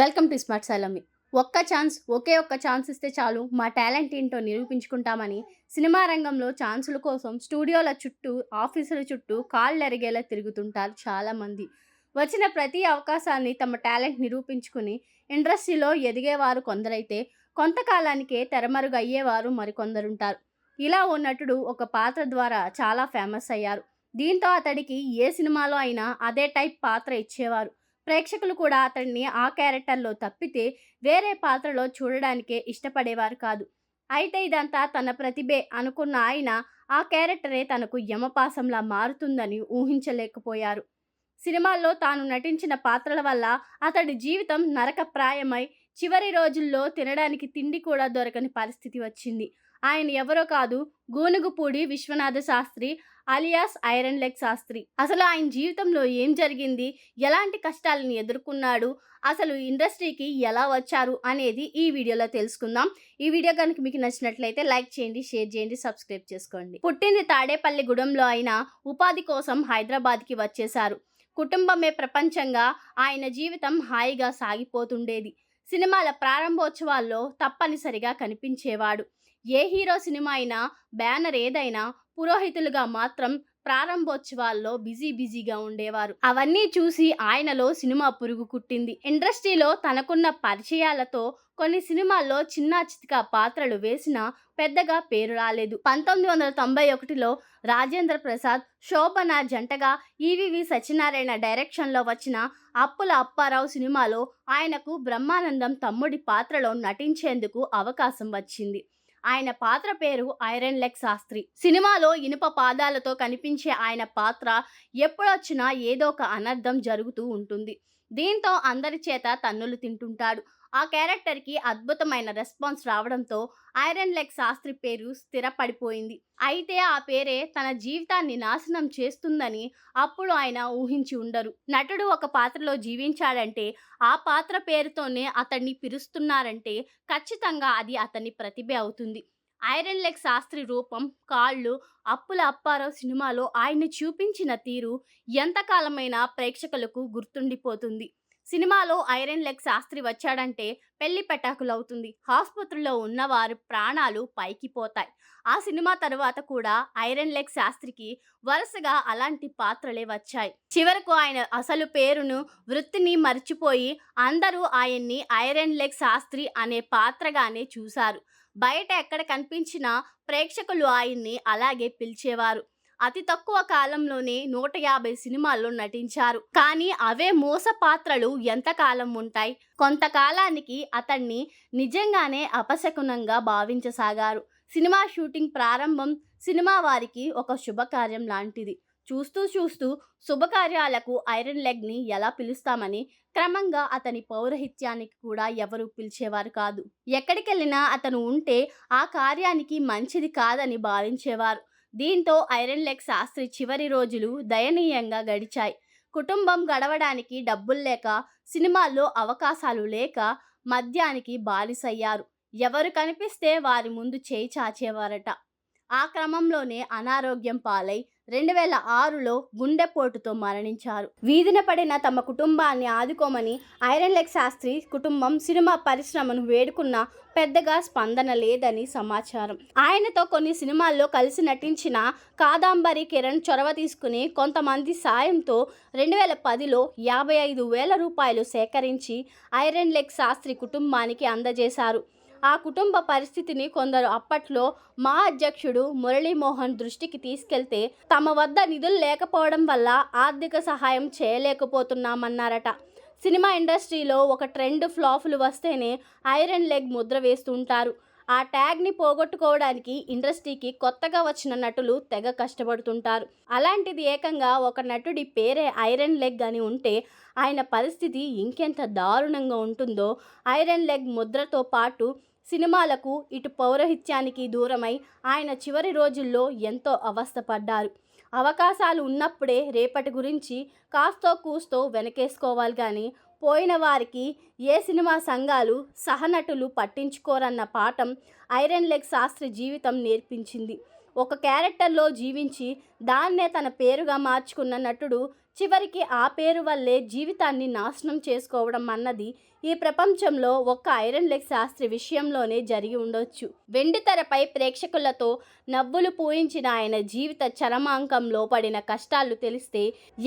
Welcome to smart సలమి. ఒక్క chance ఒకే ఒక్క chance ఇస్తే చాలు. మా టాలెంట్ ఏంటో నిరూపించుకుంటామని సినిమా రంగంలో ఛాన్సుల కోసం స్టూడియోల చుట్టూ ఆఫీసుల చుట్టూ కాళ్ళు ఎరిగేలా తిరుగుతుంటారు చాలామంది. వచ్చిన ప్రతి అవకాశాన్ని తమ టాలెంట్ నిరూపించుకుని ఇండస్ట్రీలో ఎదిగేవారు కొందరైతే కొంతకాలానికే తెరమరుగు అయ్యేవారు మరికొందరుంటారు. ఇలా ఓ నటుడు ఒక పాత్ర ద్వారా చాలా ఫేమస్ అయ్యారు. దీంతో అతడికి ఏ సినిమాలో అయినా అదే టైప్ పాత్ర ఇచ్చేవారు. ప్రేక్షకులు కూడా అతడిని ఆ క్యారెక్టర్లో తప్పితే వేరే పాత్రలో చూడడానికే ఇష్టపడేవారు కాదు. అయితే ఇదంతా తన ప్రతిభే అనుకున్న ఆయన ఆ క్యారెక్టరే తనకు యమపాసంలా మారుతుందని ఊహించలేకపోయారు. సినిమాల్లో తాను నటించిన పాత్రల వల్ల అతడి జీవితం నరకప్రాయమై చివరి రోజుల్లో తినడానికి తిండి కూడా దొరకని పరిస్థితి వచ్చింది. ఆయన ఎవరో కాదు Gunugupudi Vishwanatha Shastri alias iron leg Shastri. అసలు ఆయన జీవితంలో ఏం జరిగింది? ఎలాంటి కష్టాలను ఎదుర్కొన్నాడు? అసలు ఇండస్ట్రీకి ఎలా వచ్చారు? అనేది ఈ వీడియోలో తెలుసుకుందాం. ఈ వీడియో కనుక మీకు నచ్చినట్లయితే లైక్ చేయండి షేర్ చేయండి సబ్స్క్రైబ్ చేసుకోండి. పుట్టింది తాడేపల్లి గూడెంలో అయినా ఉపాధి కోసం హైదరాబాద్కి వచ్చేశారు. కుటుంబమే ప్రపంచంగా ఆయన జీవితం హాయిగా సాగిపోతుండేది. సినిమాల ప్రారంభోత్సవాల్లో తప్పనిసరిగా కనిపించేవాడు. ఏ హీరో సినిమా అయినా బ్యానర్ ఏదైనా పురోహితులుగా మాత్రం ప్రారంభోత్సవాల్లో బిజీ బిజీగా ఉండేవారు. అవన్నీ చూసి ఆయనలో సినిమా పురుగు కుట్టింది ఇండస్ట్రీలో తనకున్న పరిచయాలతో కొన్ని సినిమాల్లో చిన్న చితిక పాత్రలు వేసినా పెద్దగా పేరు రాలేదు. పంతొమ్మిది వందల తొంభై ఒకటిలో రాజేంద్ర ప్రసాద్ శోభన జంటగా ఈవివి సత్యనారాయణ డైరెక్షన్లో వచ్చిన అప్పుల అప్పారావు సినిమాలో ఆయనకు బ్రహ్మానందం తమ్ముడి పాత్రలో నటించేందుకు అవకాశం వచ్చింది. ఆయన పాత్ర పేరు ఐరన్ లెగ్ శాస్త్రి. సినిమాలో ఇనుప పాదాలతో కనిపించే ఆయన పాత్ర ఎప్పుడొచ్చినా ఏదో ఒక అనర్థం జరుగుతూ ఉంటుంది. దీంతో అందరి చేత తన్నులు తింటుంటాడు. ఆ క్యారెక్టర్కి అద్భుతమైన రెస్పాన్స్ రావడంతో ఐరన్ లెగ్ శాస్త్రి పేరు స్థిరపడిపోయింది. అయితే ఆ పేరే తన జీవితాన్ని నాశనం చేస్తుందని అప్పుడు ఆయన ఊహించి ఉండరు. నటుడు ఒక పాత్రలో జీవించాడంటే ఆ పాత్ర పేరుతోనే అతన్ని పిలుస్తున్నారంటే ఖచ్చితంగా అది అతని ప్రతిభ అవుతుంది. ఐరన్ లెగ్ శాస్త్రి రూపం కాళ్ళు అప్పుల అప్పారావు సినిమాలో ఆయన చూపించిన తీరు ఎంతకాలమైనా ప్రేక్షకులకు గుర్తుండిపోతుంది. సినిమాలో ఐరన్ లెగ్ శాస్త్రి వచ్చాడంటే పెళ్ళి పెటాకులవుతుంది. ఆసుపత్రిలో ఉన్నవారు ప్రాణాలు పైకి పోతాయి. ఆ సినిమా తర్వాత కూడా ఐరన్ లెగ్ శాస్త్రికి వరుసగా అలాంటి పాత్రలే వచ్చాయి. చివరకు ఆయన అసలు పేరును వృత్తిని మర్చిపోయి అందరూ ఆయన్ని ఐరన్ లెగ్ శాస్త్రి అనే పాత్రగానే చూశారు. బయట ఎక్కడ కనిపించినా ప్రేక్షకులు ఆయన్ని అలాగే పిలిచేవారు. అతి తక్కువ కాలంలోనే నూట యాభై సినిమాల్లో నటించారు. కానీ అవే మోస పాత్రలు ఎంతకాలం ఉంటాయి? కొంతకాలానికి అతన్ని నిజంగానే అపశకునంగా భావించసాగారు. సినిమా షూటింగ్ ప్రారంభం సినిమా వారికి ఒక శుభకార్యం లాంటిది. చూస్తూ చూస్తూ శుభకార్యాలకు ఐరన్ లెగ్ని ఎలా పిలుస్తామని క్రమంగా అతని పౌరహిత్యానికి కూడా ఎవరు పిలిచేవారు కాదు. ఎక్కడికెళ్ళినా అతను ఉంటే ఆ కార్యానికి మంచిది కాదని భావించేవారు. దీంతో ఐరన్ లెగ్ శాస్త్రి చివరి రోజులు దయనీయంగా గడిచాయి. కుటుంబం గడవడానికి డబ్బులు లేక సినిమాల్లో అవకాశాలు లేక మద్యానికి బాలిసయ్యారు ఎవరు కనిపిస్తే వారి ముందు చేయి చాచేవారట. ఆ క్రమంలోనే అనారోగ్యం పాలై రెండు వేల ఆరులో గుండెపోటుతో మరణించారు. వీధిన పడిన తమ కుటుంబాన్ని ఆదుకోమని ఐరన్ లెగ్ శాస్త్రి కుటుంబం సినిమా పరిశ్రమను వేడుకున్న పెద్దగా స్పందన లేదని సమాచారం. ఆయనతో కొన్ని సినిమాల్లో కలిసి నటించిన కాదాంబరి కిరణ్ చొరవ తీసుకుని కొంతమంది సాయంతో రెండు వేల పదిలో యాభై ఐదు వేల రూపాయలు సేకరించి ఐరన్ లెగ్ శాస్త్రి కుటుంబానికి అందజేశారు. ఆ కుటుంబ పరిస్థితిని కొందరు అప్పట్లో మా అధ్యక్షుడు మురళీమోహన్ దృష్టికి తీసుకెళ్తే తమ వద్ద నిధులు లేకపోవడం వల్ల ఆర్థిక సహాయం చేయలేకపోతున్నామన్నారట. సినిమా ఇండస్ట్రీలో ఒక ట్రెండ్ ఫ్లాఫ్లు వస్తేనే ఐరన్ లెగ్ ముద్ర వేస్తుంటారు. ఆ ట్యాగ్ని పోగొట్టుకోవడానికి ఇండస్ట్రీకి కొత్తగా వచ్చిన నటులు తెగ కష్టపడుతుంటారు. అలాంటిది ఏకంగా ఒక నటుడి పేరే ఐరన్ లెగ్ అని ఉంటే ఆయన పరిస్థితి ఇంకెంత దారుణంగా ఉంటుందో. ఐరన్ లెగ్ ముద్రతో పాటు సినిమాలకు ఇటు పౌరహిత్యానికి దూరమై ఆయన చివరి రోజుల్లో ఎంతో అవస్థపడ్డారు. అవకాశాలు ఉన్నప్పుడే రేపటి గురించి కాస్తో కూస్తో వెనకేసుకోవాలి కానీ పోయిన వారికి ఏ సినిమా సంఘాలు సహనటులు పట్టించుకోరన్న పాఠం ఐరన్ లెగ్ శాస్త్రి జీవితం నేర్పించింది. ఒక క్యారెక్టర్లో జీవించి దాన్నే తన పేరుగా మార్చుకున్న నటుడు చివరికి ఆ పేరు వల్లే జీవితాన్ని నాశనం చేసుకోవడం అన్నది ఈ ప్రపంచంలో ఒక్క ఐరన్ లెగ్ శాస్త్రి విషయంలోనే జరిగి ఉండొచ్చు. వెండి తెరపై ప్రేక్షకులతో నవ్వులు పూయించిన ఆయన జీవిత చరమాంకంలో పడిన కష్టాలు తెలిస్తే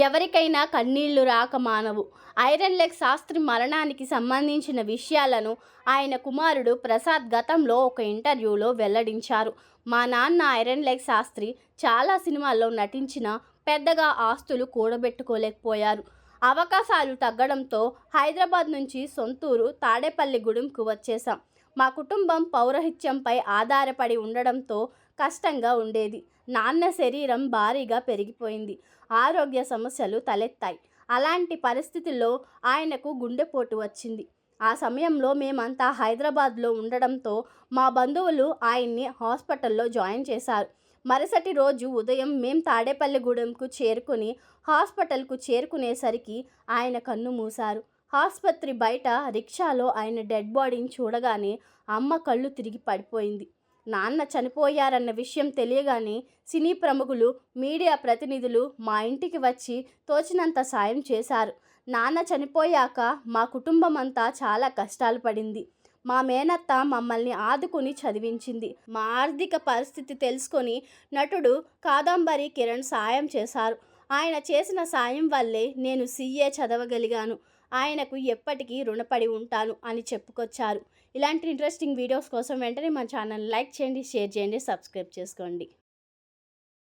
ఎవరికైనా కన్నీళ్ళు రాక మానవు. ఐరన్ లెగ్ శాస్త్రి మరణానికి సంబంధించిన విషయాలను ఆయన కుమారుడు ప్రసాద్ గతంలో ఒక ఇంటర్వ్యూలో వెల్లడించారు. మా నాన్న ఐరన్ లెగ్ శాస్త్రి చాలా సినిమాల్లో నటించిన పెద్దగా ఆస్తులు కూడబెట్టుకోలేకపోయారు. అవకాశాలు తగ్గడంతో హైదరాబాద్ నుంచి సొంతూరు తాడేపల్లిగూడెంకు వచ్చేసాం మా కుటుంబం పౌరహిత్యంపై ఆధారపడి ఉండడంతో కష్టంగా ఉండేది. నాన్న శరీరం భారీగా పెరిగిపోయింది. ఆరోగ్య సమస్యలు తలెత్తాయి. అలాంటి పరిస్థితుల్లో ఆయనకు గుండెపోటు వచ్చింది. ఆ సమయంలో మేమంతా హైదరాబాద్లో ఉండడంతో మా బంధువులు ఆయన్ని హాస్పిటల్లో జాయిన్ చేశారు. మరుసటి రోజు ఉదయం మేం తాడేపల్లిగూడెంకు చేరుకుని హాస్పిటల్కు చేరుకునేసరికి ఆయన కన్ను మూశారు. ఆసుపత్రి బయట రిక్షాలో ఆయన డెడ్ బాడీని చూడగానే అమ్మ కళ్ళు తిరిగి పడిపోయింది. నాన్న చనిపోయారన్న విషయం తెలియగానే సినీ ప్రముఖులు మీడియా ప్రతినిధులు మా ఇంటికి వచ్చి తోచినంత సాయం చేశారు. నాన్న చనిపోయాక మా కుటుంబం అంతా చాలా కష్టాలు పడింది. మా మేనత్త మమ్మల్ని ఆదుకుని చదివించింది. మా ఆర్థిక పరిస్థితి తెలుసుకొని నటుడు కాదంబరి కిరణ్ సాయం చేశారు. ఆయన చేసిన సాయం వల్లే నేను సీఏ చదవగలిగాను. ఆయనకు ఎప్పటికీ రుణపడి ఉంటాను అని చెప్పుకొచ్చారు. ఇలాంటి ఇంట్రెస్టింగ్ వీడియోస్ కోసం వెంటనే మా ఛానల్ లైక్ చేయండి షేర్ చేయండి సబ్స్క్రైబ్ చేసుకోండి.